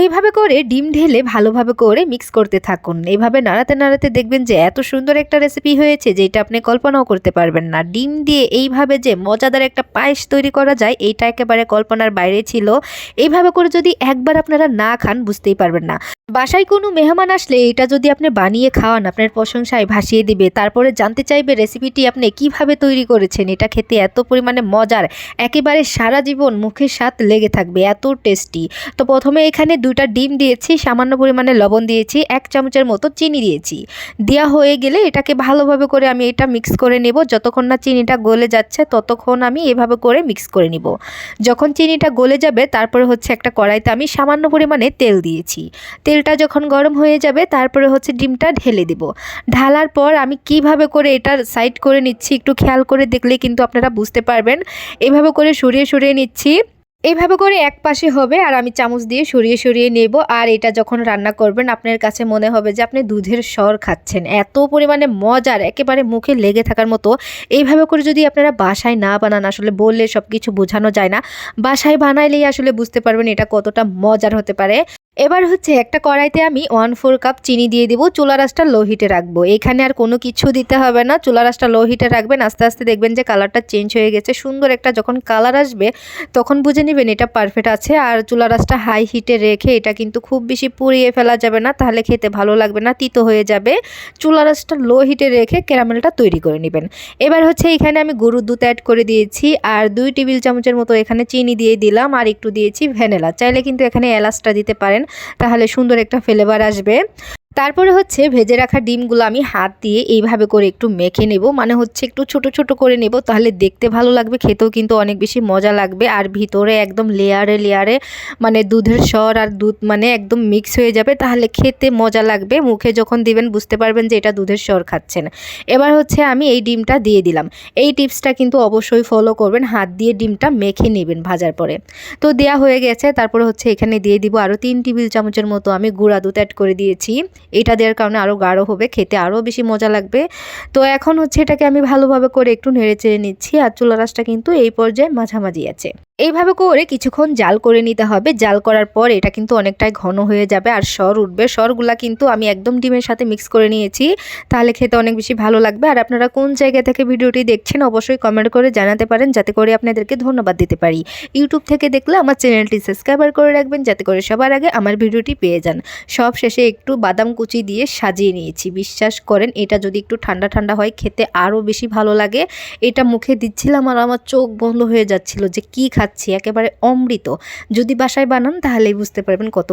এইভাবে করে ডিম ঢেলে ভালোভাবে করে মিক্স করতে থাকুন। এইভাবে নাড়াতে নাড়াতে দেখবেন যে এত সুন্দর একটা রেসিপি হয়েছে যেটা আপনি কল্পনাও করতে পারবেন না। ডিম দিয়ে এইভাবে যে মজাদার একটা পায়েস তৈরি করা যায় এইটা একেবারে কল্পনার বাইরে ছিল। এইভাবে করে যদি একবার আপনারা না খান, বুঝতেই পারবেন না। বাসায় কোনো মেহমান আসলে এটা যদি আপনি বানিয়ে খাওয়ান, আপনার প্রশংসায় ভাসিয়ে দিবে, তারপরে জানতে চাইবে রেসিপিটি আপনি কীভাবে তৈরি করেছেন, এটা খেতে এত পরিমাণে মজার, একেবারে সারা জীবন মুখের স্বাদ লেগে থাকবে, এত টেস্টি তো প্রথমে এখানে দুইটা ডিম দিয়েছি, সামান্য পরিমাণে লবণ দিয়েছি, এক চামচের মতো চিনি দিয়েছি। দেওয়া হয়ে গেলে এটাকে ভালোভাবে করে আমি এটা মিক্স করে নেব। যতক্ষণ না চিনিটা গলে যাচ্ছে, ততক্ষণ আমি এভাবে করে মিক্স করে নিব। যখন চিনিটা গলে যাবে, তারপরে হচ্ছে একটা কড়াইতে আমি সামান্য পরিমাণে তেল দিয়েছি। তেলটা যখন গরম হয়ে যাবে, তারপরে হচ্ছে ডিমটা ঢেলে দিব। ঢালার পর আমি কীভাবে করে এটা সাইড করে নিচ্ছি, একটু খেয়াল করে দেখলে কিন্তু আপনারা বুঝতে পারবেন। এভাবে করে সরিয়ে সরিয়ে নিচ্ছি। এইভাবে করে এক পাশে হবে আর আমি চামচ দিয়ে সরিয়ে সরিয়ে নেব। আর এটা যখন রান্না করবেন, আপনার কাছে মনে হবে যে আপনি দুধের স্বর খাচ্ছেন। এত পরিমাণে মজার, একেবারে মুখে লেগে থাকার মতো। এইভাবে করে যদি আপনারা বাসায় না বানান, আসলে বললে সব কিছু বোঝানো যায় না। বাসায় বানাইলেই আসলে বুঝতে পারবেন এটা কতটা মজার হতে পারে। এবার হচ্ছে একটা কড়াইতে আমি ওয়ান ফোর কাপ চিনি দিয়ে দিব, চুলা রাসটা লো হিটে রাখব। এখানে আর কোনো কিছু দিতে হবে না, চুলা রাসটা লো হিটে রাখবেন, আস্তে আস্তে দেখবেন যে কালারটা চেঞ্জ হয়ে গেছে। সুন্দর একটা যখন কালার আসবে, তখন বুঝে নেবেন এটা পারফেক্ট আছে, আর চুলা রাসটা হাই হিটে রেখে এটা কিন্তু খুব বেশি পুড়িয়ে ফেলা যাবে না, তাহলে খেতে ভালো লাগবে না, তিতো হয়ে যাবে। চুলা রাসটা লো হিটে রেখে ক্যারামেলটা তৈরি করে নেবেন। এবার হচ্ছে এখানে আমি গরুর দুধ অ্যাড করে দিয়েছি, আর দুই টেবিল চামচের মতো এখানে চিনি দিয়ে দিলাম, আর একটু দিয়েছি ভ্যানিলা। চাইলে কিন্তু এখানে এলাচটা দিতে পারেন। তাহলে সুন্দর একটা ফ্লেভার আসবে। তারপরে হচ্ছে ভেজে রাখা ডিমগুলো আমি হাত দিয়ে এইভাবে করে একটু মেখে নেব। মানে হচ্ছে একটু ছোট ছোট করে নেব, তাহলে দেখতে ভালো লাগবে, খেতেও কিন্তু অনেক বেশি মজা লাগবে। আর ভিতরে একদম লেয়ারে লেয়ারে মানে দুধের স্বর আর দুধ মানে একদম মিক্স হয়ে যাবে, তাহলে খেতে মজা লাগবে। মুখে যখন দিবেন বুঝতে পারবেন যে এটা দুধের স্বর খাচ্ছেন। এবার হচ্ছে আমি এই ডিমটা দিয়ে দিলাম। এই টিপসটা কিন্তু অবশ্যই ফলো করবেন, হাত দিয়ে ডিমটা মেখে নেবেন ভাজার পরে। তো দেয়া হয়ে গেছে, তারপরে হচ্ছে এখানে দিয়ে দিব আরও তিন টেবিল চামচের মতো আমি গুঁড়া দুধ অ্যাড করে দিয়েছি। এটা দেওয়ার কারণে আরও গাঢ় হবে, খেতে আরও বেশি মজা লাগবে। তো এখন হচ্ছে এটাকে আমি ভালোভাবে করে একটু নেড়ে চেড়ে নিচ্ছি আর চুলা রাসটা কিন্তু এই পর্যায়ে মাঝামাঝি আছে। এইভাবে করে কিছুক্ষণ জাল করে নিতে হবে। জাল করার পর এটা কিন্তু অনেকটাই ঘন হয়ে যাবে আর সর উঠবে। সরগুলা কিন্তু আমি একদম ডিমের সাথে মিক্স করে নিয়েছি, তাহলে খেতে অনেক বেশি ভালো লাগবে। আর আপনারা কোন জায়গা থেকে ভিডিওটি দেখছেন অবশ্যই কমেন্ট করে জানাতে পারেন, যাতে করে আপনাদেরকে ধন্যবাদ দিতে পারি। ইউটিউব থেকে দেখলে আমার চ্যানেলটি সাবস্ক্রাইবার করে রাখবেন, যাতে করে সবার আগে আমার ভিডিওটি পেয়ে যান। সব শেষে একটু বাদাম কুচি দিয়ে সাজিয়ে নিয়েছি। বিশ্বাস করেন, এটা যদি একটু ঠান্ডা ঠান্ডা হয়, খেতে আরও বেশি ভালো লাগে। এটা মুখে দিচ্ছিলাম আর আমার চোখ বন্ধ হয়ে যাচ্ছিল যে কি খাচ্ছি, একেবারে অমৃত। যদি বাসায় বানান তাহলেই বুঝতে পারবেন কত